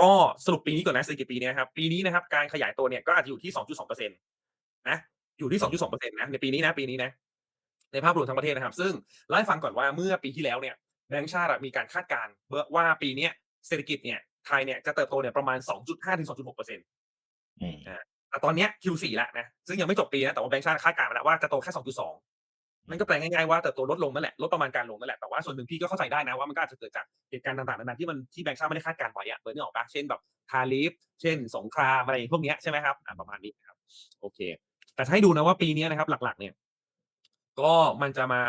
ก็สรุปปีนี้ก่อนนะเศรษฐกิจปีนี้นะครับปีนี้นะครับการขยายตัวเนี่ยก็อาจจะอยู่ที่ 2.2%นะอยู่ที่ 2.2%นะในปีนี้นะปีนี้นะ ในภาพรวมทั้งประเทศนะครับ ซึ่งเล่าให้ฟังก่อนว่าเมื่อปีที่แล้วเนี่ยแบงก์ชาติอะมีการคาดการณ์ว่าปีเนี้ยเศรษฐกิจเนี่ยไทยเนี่ยจะเติบโตเนี่ยประมาณ 2.5ถึง2.6%อืมแต่ตอนเนี้ย Q4 แล้วนะซึ่งยังไม่จบปีนะแต่ว่าแบงก์ชาติคาดการณ์มาแล้วว่าจะโตแค่ 2.2 นั่นก็แปลง่ายๆว่าเติบโตลดลงนั่นแหละลดประมาณการลงนั่นแหละแต่ว่าส่วนหนึ่งพี่ก็เข้าใจได้นะว่ามันก็อาจจะเกิดจากเหตุการณ์ต่างๆนานาที่มันที่แบงก์ชาติไม่ได้คาดการณ์ไว้อะเบิร์ดนึกออกปะเช่นแบบทาริฟเช่น สงครามอะไรพวกเนี้ยใช่ไหมครับอ่าประมาณนี้นะครับ โอเค แต่ถ้าให้ดูนะว่าปีนี้นะครับหลักๆเนี่ยก็มันจะมา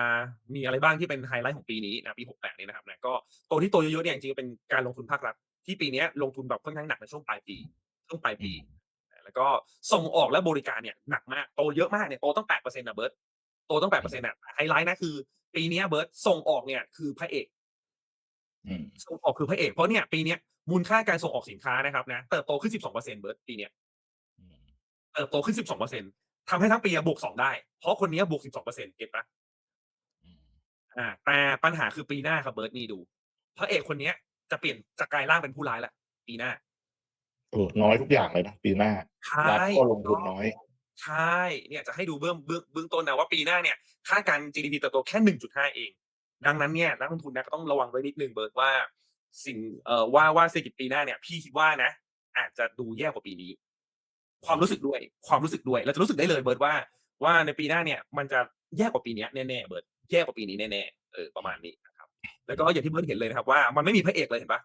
มีอะไรบ้างที่เป็นไฮไลท์ของปีนี้นะปี 68 นี้นะครับนะก็โตที่โตเยอะๆเนี่ยจริงๆเป็นการลงทุนภาครัฐที่ปีนี้ลงทุนแบบค่อนข้างหนักในช่วงปลายปีช่วงปลายปี แล้วก็ส่งออกและบริการเนี่ยหนักมากโตเยอะมากเนี่ยโตตั้งแปดเปอร์เซ็นต์นะเบิร์ต โตตั้งแปดเปอร์เซ็นต์อะไฮไลท์นะคือ ปีเนี้ยเบิร์ตส่งออกเนี่ยคือพระเอกอืมส่งออกคือพระเอกเพราะเนี่ยปีเนี้ยมูลค่าการส่งออกสินค้านะครับนะเติบโตขึ้น12เปอร์เซ็นต์เบิร์ตปีเนี้ยอืมเติบโตขึ้น12เปอร์เซ็นต์ทำให้ทั้งปีอะบวก2ได้ เพราะคนเนี้ยบวก12เปอร์เซ็นต์เก็ตปะอืมอ่า แต่ปัญหาคือปีหน้าครับเบิร์ตนี่ดูพระเอกคนเนี้ยจะเปลี่ยนจะกลายร่างเป็นผู้ร้ายละปีหน้าเออน้อยทุกอย่างเลยนะปีหน้าใช่รัฐก็ลงทุนน้อย ใช่เนี่ยจะให้ดูเบื้องเบื้องเบื้องต้นนะว่าปีหน้าเนี่ยคาดการ GDP เติบโตแค่ 1.5 เอง ดังนั้นเนี่ยนักลงทุนนะก็ต้องระวังไว้นิดนึงเบิร์ตว่าสิ่งเอ่อว่าว่าเศรษฐกิจปีหน้าเนี่ย พี่คิดว่านะ อาจจะดูแย่กว่าปีนี้ ความรู้สึกด้วยความรู้สึกด้วยเราจะรู้สึกได้เลยเบิร์ตว่า ว่าในปีหน้าเนี่ยมันจะแย่กว่าปีนี้แน่ๆเบิร์ตแย่กว่าปีนี้แน่ๆเออประมาณนี้นะครับ แล้วก็อย่างที่เบิร์ตเห็นเลยนะครับ ว่ามันไม่มีพระเอกเลยเห็นปะ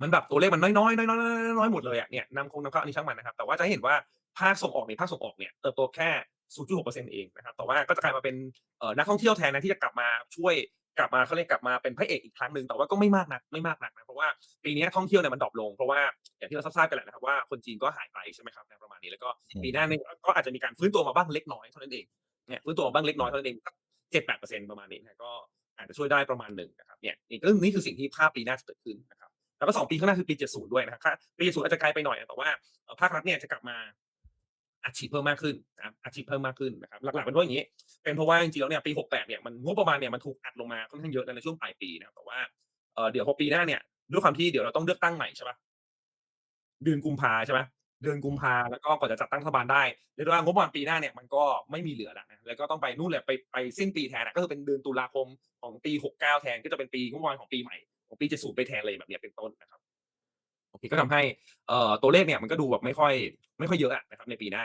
มันแบบตัวเลขมันน้อยๆน้อยๆน้อยๆน้อยๆหมดเลยอะเนี่ยนำคงนำเข้าอันนี้ช่างมันนะครับ แต่ว่าจะเห็นว่า ภาคส่งออกเนี่ยภาคส่งออกเนี่ยเติบโตแค่ 0.6%เองนะครับแต่ว่าก็จะกลายมาเป็นเอ่อนักท่องเที่ยวแทนนะที่จะกลับมาช่วยกลับมาเขาเรียกกลับมาเป็นพระเอกอีกครั้งหนึ่งแต่ว่าก็ไม่มากนักไม่มากนักนะเพราะว่าปีนี้ท่องเที่ยวเนี่ยมันดรอปลงเพราะว่าอย่างที่เราทราบกันแหละนะครับว่าคนจีนก็หายไปใช่ไหมครับในประมาณนี้แล้วก็อืมปีหน้าเนี่ยก็อาจจะมีการฟื้นตัวมาบ้างเล็กน้อยเท่านั้นเองเนี่ยฟื้นตัวมาบ้างเล็กน้อยเท่านั้นเองเจ็ดแปดเปอร์เซ็นต์ประมาณนี้นะก็อาจจะช่วยได้ประมาณหนึ่งนะครับเนี่ยนี่ก็นี่คือสิ่งที่ภาพปีหน้าจะเกิดขึ้นนะครับแล้วก็สองปีข้างหน้าคือปี70ด้วยนะครับปี70อาจจะไกลไปหน่อยแต่ว่าเอ่อภาครัฐเนี่ยจะกลับมา อัดฉีดเพิ่มมากขึ้นนะครับอัดฉีดเพิ่มมากขึ้นนะครับหลักๆเป็นเพราะอย่างนี้ เป็นเพราะว่าจริงๆแล้วเนี่ยปี 68 เนี่ยมันงบประมาณเนี่ยมันถูกอัดลงมาค่อนข้างเยอะในช่วงปลายปีนะครับแต่ว่าเออเดี๋ยวพอปีหน้าเนี่ยด้วยความที่เดี๋ยวเราต้องเลือกตั้งใหม่ใช่ปะเดือนกุมภาใช่ไหมเดือนกุมภาแล้วก็กว่าจะจัดตั้งรัฐบาลได้เรียกว่างบประมาณปีหน้าเนี่ยมันก็ไม่มีเหลือแล้วนะแล้วก็ต้องไปนู่นแหละไปไปสิ้นปีแทนนะก็คือเป็นเดือนตุลาคมของปี 69 แทนก็จะเป็นปีงบประมาณของปีใหม่ของปี70ไปแทนเลยแบบเนี้ยเป็นต้นนะครับโอเค ก็ทำให้ตัวเลขเนี่ยมันก็ดูแบบไม่ค่อยไม่ค่อยเยอะนะครับในปีหน้า